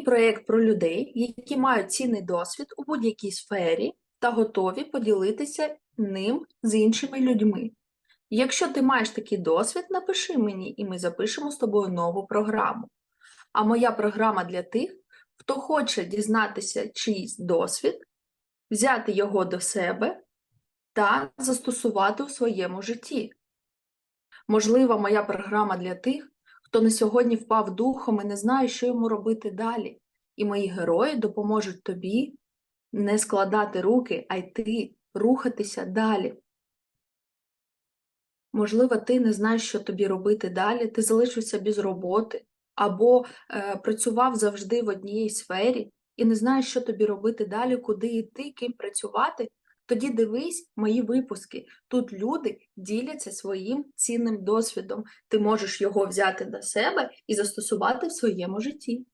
проєкт про людей, які мають цінний досвід у будь-якій сфері та готові поділитися ним з іншими людьми. Якщо ти маєш такий досвід, напиши мені, і ми запишемо з тобою нову програму. А моя програма для тих, хто хоче дізнатися чийсь досвід, взяти його до себе та застосувати у своєму житті. Можливо, моя програма для тих, хто на сьогодні впав духом і не знає, що йому робити далі. І мої герої допоможуть тобі не складати руки, а йти, рухатися далі. Можливо, ти не знаєш, що тобі робити далі, ти залишився без роботи, або е, працював завжди в одній сфері і не знаєш, що тобі робити далі, куди йти, ким працювати. Тоді дивись мої випуски. Тут люди діляться своїм цінним досвідом. Ти можеш його взяти до себе і застосувати в своєму житті.